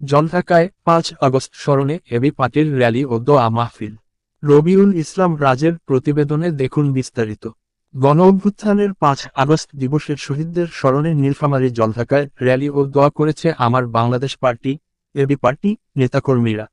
জলঢাকায় পাঁচ আগস্ট স্মরণে এবি পার্টির র্যালি ও দোয়া মাহফিল। রবিউল ইসলাম রাজের প্রতিবেদনে দেখুন বিস্তারিত। গণ অভ্যুত্থানের পাঁচ আগস্ট দিবসের শহীদদের স্মরণে নীলফামারী জলঢাকায় র্যালি ও দোয়া করেছে আমার বাংলাদেশ পার্টি, এবি পার্টি, নেতাকর্মীরা।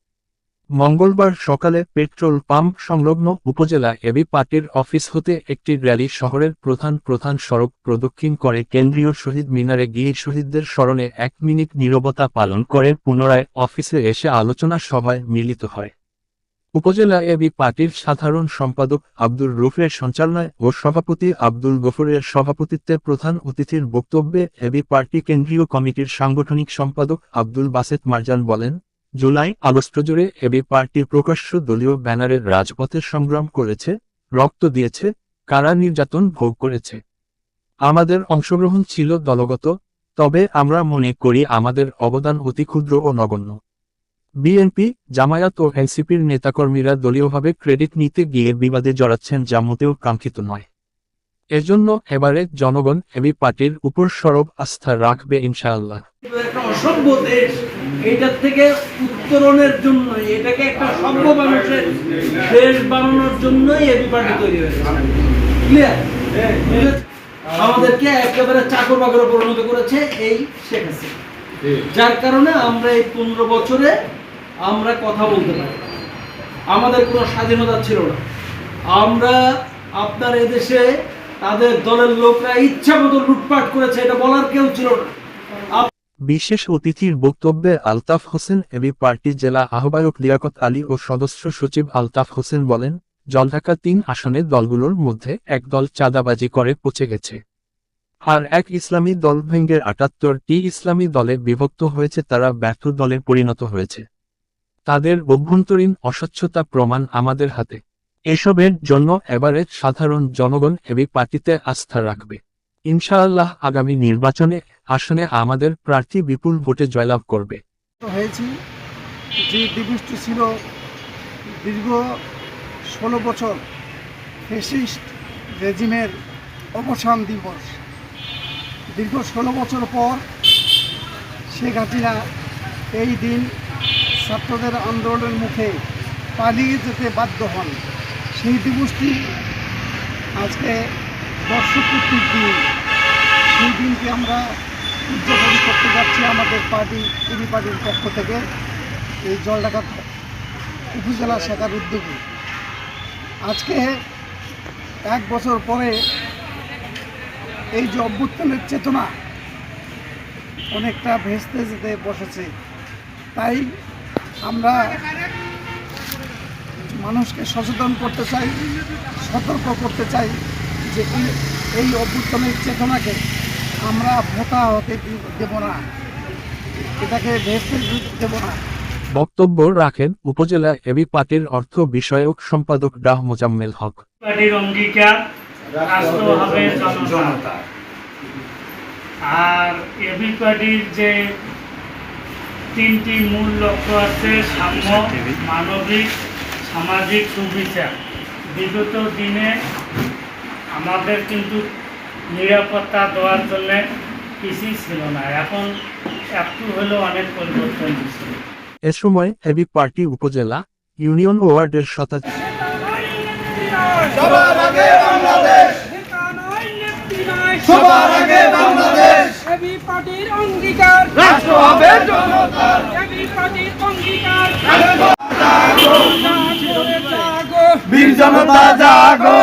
মঙ্গলবার সকালে পেট্রোল পাম্প সংলগ্ন উপজেলা এবি পার্টির অফিস হতে একটি র্যালি শহরের প্রধান প্রধান সড়ক প্রদক্ষিণ করে কেন্দ্রীয় শহীদ মিনারে গিয়ে শহীদদের স্মরণে এক মিনিট নীরবতা পালন করে পুনরায় অফিসে এসে আলোচনা সভায় মিলিত হয়। উপজেলা এবি পার্টির সাধারণ সম্পাদক আব্দুর রুফের সঞ্চালনায় ও সভাপতি আব্দুল গফুরের সভাপতিত্বে প্রধান অতিথির বক্তব্যে এবি পার্টি কেন্দ্রীয় কমিটির সাংগঠনিক সম্পাদক আব্দুল বাসেত মারজান বলেন জুলাই, আগস্ট জুড়ে এবি পার্টি প্রকাশ্য দলীয় ব্যানারের রাজপথে সংগ্রাম করেছে, রক্ত দিয়েছে, কারা নির্যাতন ভোগ করেছে। আমাদের অংশগ্রহণ ছিল দলগত, তবে আমরা মনে করি আমাদের অবদান অতি ক্ষুদ্র ও নগণ্য। বিএনপি, জামায়াত ও এনসিপির নেতাকর্মীরা দলীয়ভাবে ক্রেডিট নিতে গিয়ে বিবাদে জড়াচ্ছেন যা মোটেও কাঙ্ক্ষিত নয়। এজন্য এবারে জনগণ এবি পার্টির উপর সরব আস্থা রাখবে ইনশাআল্লাহ। একটা অসভ্য দেশ, এইটার থেকে উত্তরণের জন্য এটাকে একটা সভ্য মানুষের দেশ বানানোর জন্যই এবি পার্টি তৈরি হয়েছে। আমাদেরকে একেবারে চাকর বাকরে পরিণত করেছে এই শেখ যার কারণে আমরা এই পনেরো বছরে আমরা কথা বলতে পারি আমাদের কোনো স্বাধীনতা ছিল না। আমরা আপনার এদেশে তাদের দলের লোকরা ইচ্ছা মতো লুটপাট করেছে, এটা বলার কেউ ছিল না। বিশেষ অতিথির বক্তব্যে আলতাফ হোসেন এবি পার্টি জেলা আহ্বায়ক লিয়াকত আলী ও সদস্য সচিব আলতাফ হোসেন বলেন, জলঢাকা তিন আসনের দলগুলোর মধ্যে এক দল চাঁদাবাজি করে পচে গেছে। আর এক ইসলামী দল ভেঙ্গের আটাত্তরটি ইসলামী দলে বিভক্ত হয়েছে, তারা ব্যর্থ দলে পরিণত হয়েছে। তাদের অভ্যন্তরীণ অস্বচ্ছতা প্রমাণ আমাদের হাতে। এসবের জন্য এবারে সাধারণ জনগণ এবি পার্টিতে আস্থা রাখবে। ইনশাআল্লাহ আগামী নির্বাচনে আসনে আমাদের প্রার্থী বিপুল ভোটে জয়লাভ করবে। হয়েছি, যে দিবসটি ছিল দীর্ঘ ষোলো বছর ফেসিস্ট রেজিমের অবসান দিবস। দীর্ঘ ষোলো বছর পর শেখ হাসিনা এই দিন ছাত্রদের আন্দোলনের মুখে পালিয়ে যেতে বাধ্য হন। সেই দিবসটি আজকে বর্ষপূর্তির দিন। সেই দিনকে আমরা উদযাপন করতে যাচ্ছি আমাদের পার্টি টিভি পার্টির পক্ষ থেকে এই জলঢাকা উপজেলা শাখার উদ্যোগে। আজকে এক বছর পরে এই যে অভ্যুত্থানের চেতনা অনেকটা ভেস্তে যেতে বসেছে, তাই আমরা মানুষকে সচেতন করতে চাই সতর্ক করতে চাই যে এই- অভ্যুত্থানের চেতনাকে আমরা ভোতা হতে দেব না। এটাকে ভেস্তে দেব না। বক্তব্য রাখেন উপজেলা এবি পার্টির অর্থ বিষয়ক সম্পাদক ডাহ মোজাম্মেল হক। পার্টির অঙ্গীকার রাষ্ট্র হবে জনতা। আর এবি পার্টির যে তিনটি মূল লক্ষ্য আছে সাম্য মানবিক সামাজিক সুবিচার বিগত দিনে আমাদের কিন্তু নিরাপত্তা দেওয়ার জন্য কিছুই ছিল না। এখন একটু হলেও অনেক পরিবর্তন হয়েছে। এ সময় হেভি পার্টি উপজেলা ইউনিয়ন ওয়ার্ডের শতাধিক সবার আগে বাংলাদেশ। সবার আগে বাংলাদেশ। এবি পার্টির অঙ্গীকার। রাষ্ট্র হবে জনতার। এবি পার্টির অঙ্গীকার। রাষ্ট্র জাগো রে জাগো বীর জনতা জাগো।